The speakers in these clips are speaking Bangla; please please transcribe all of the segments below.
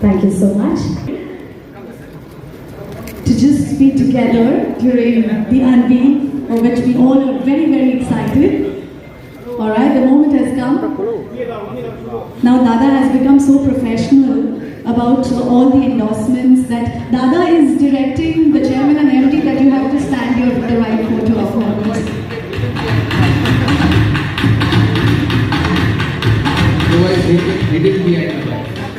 Thank you so much. To just be together during the unveil, for which we all are very, very excited. All right, the moment has come. Now Dada has become so professional about all the endorsements that Dada is directing the chairman and MD that you have to stand here with the right photo of this. Otherwise, he will hidden behind the back.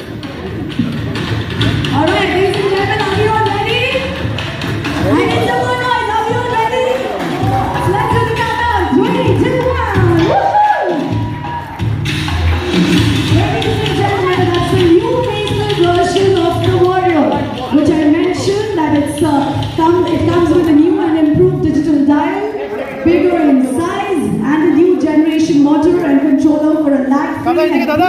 দাদা, এদিকে, and দাদা।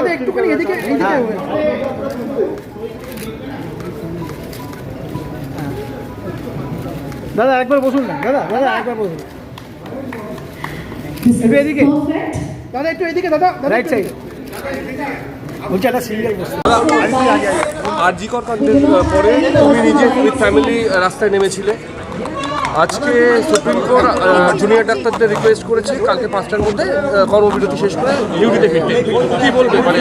দাদা একটুখানি এদিকে এদিকে দাদা একবার বসুন না দাদা দাদা একবার বসুন This এদিকে। দাদা একটু এদিকে দাদা রাইট সাইড বলছি একটা সিঙ্গেল বসুন কাণ্ডের পরে তুমি নিজে উইথ ফ্যামিলি রাস্তায় নেমেছিলে আজকে সুপ্রিম কোর্ট জুনিয়র ডাক্তারদের রিকোয়েস্ট করেছে কালকে পাঁচটার মধ্যে কর্মবিরতি শেষ করে ডিউটিতে ফিরতে। কি বলবে? মানে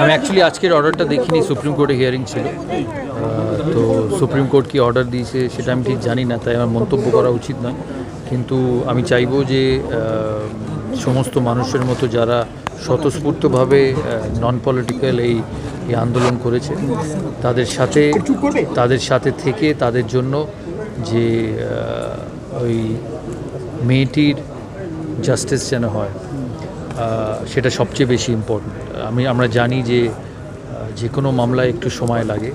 আমি অ্যাকচুয়ালি আজকের অর্ডারটা দেখিনি সুপ্রিম কোর্টে হিয়ারিং ছিল। তো সুপ্রিম কোর্ট কি অর্ডার দিয়েছে সেটা আমি ঠিক জানি না তাই আমার মন্তব্য করা উচিত নয়। কিন্তু আমি চাইব যে সমস্ত মানুষের মতো যারা স্বতঃস্ফূর্তভাবে নন পলিটিক্যাল এই এই আন্দোলন করেছে তাদের সাথে তাদের সাথে থেকে তাদের জন্য যে ওই মেয়েটির জাস্টিস যেন হয় সেটা সবচেয়ে বেশি ইম্পর্ট্যান্ট আমি, আমরা জানি যে যে কোনো মামলায় একটু সময় লাগে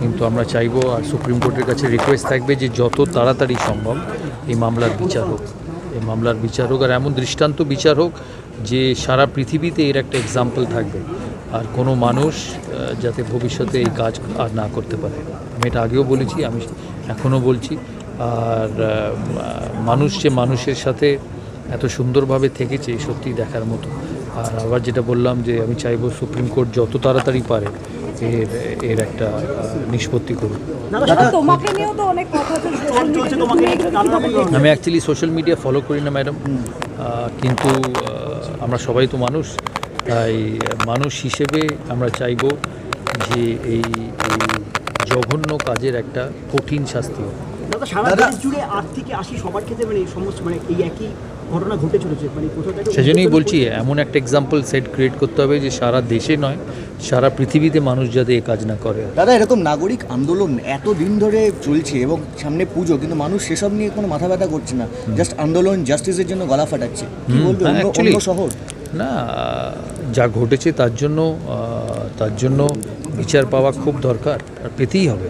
কিন্তু আমরা চাইব আর সুপ্রিম কোর্টের কাছে রিকোয়েস্ট থাকবে যে যত তাড়াতাড়ি সম্ভব এই মামলার বিচার হোক। এই মামলার বিচার হোক আর এমন দৃষ্টান্ত বিচার হোক যে সারা পৃথিবীতে এর একটা এক্সাম্পল থাকবে। আর কোনো মানুষ যাতে ভবিষ্যতে এই কাজ আর না করতে পারে। আমি এটা আগেও বলেছি আমি এখনও বলছি। আর মানুষ যে মানুষের সাথে এত সুন্দরভাবে থেকেছে সত্যি দেখার মতো। আর আবার যেটা বললাম যে আমি চাইব সুপ্রিম কোর্ট যত তাড়াতাড়ি পারে এর এর একটা নিষ্পত্তি করুক। তোমাকে নিয়েও তো অনেক কথা চলছে আমি অ্যাকচুয়ালি সোশ্যাল মিডিয়া ফলো করি না ম্যাডাম কিন্তু আমরা সবাই তো মানুষ। তাই মানুষ হিসেবে আমরা চাইব যে এই জঘন্য কাজের একটা কঠিন শাস্তি হোক। দাদা সারা দেশ জুড়ে আট থেকে আশি সবার ক্ষেত্রে মানে এই সমস্ত মানে এই একই ঘটনা ঘটে চলেছে মানে সেজন্যই বলছি এমন একটা এক্সাম্পল সেট ক্রিয়েট করতে হবে যে সারা দেশে নয় সারা পৃথিবীতে মানুষ যাতে এ কাজ না করে। দাদা এরকম নাগরিক আন্দোলন এত দিন ধরে চলছে এবং সামনে পুজো কিন্তু মানুষ সেসব নিয়ে কোনো মাথা ব্যথা করছে না জাস্ট আন্দোলন জাস্টিসের জন্য গলা ফাটাচ্ছে। কি বলবে হ্যাঁ, অন্য শহর? না যা ঘটেছে তার জন্য তার জন্য বিচার পাওয়া খুব দরকার আর পেতেই হবে।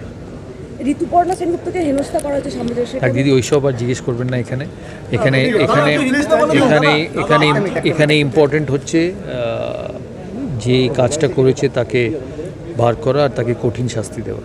ঋতুপর্ণা সেনগুপ্তকে হেনস্থা করা হচ্ছে সামনে দিদি ওইসব আর জিজ্ঞেস করবেন না এখানে। এখানে এখানে এখানে এখানে এখানে ইম্পর্টেন্ট হচ্ছে যে কাজটা করেছে তাকে বার করা আর তাকে কঠিন শাস্তি দেওয়া।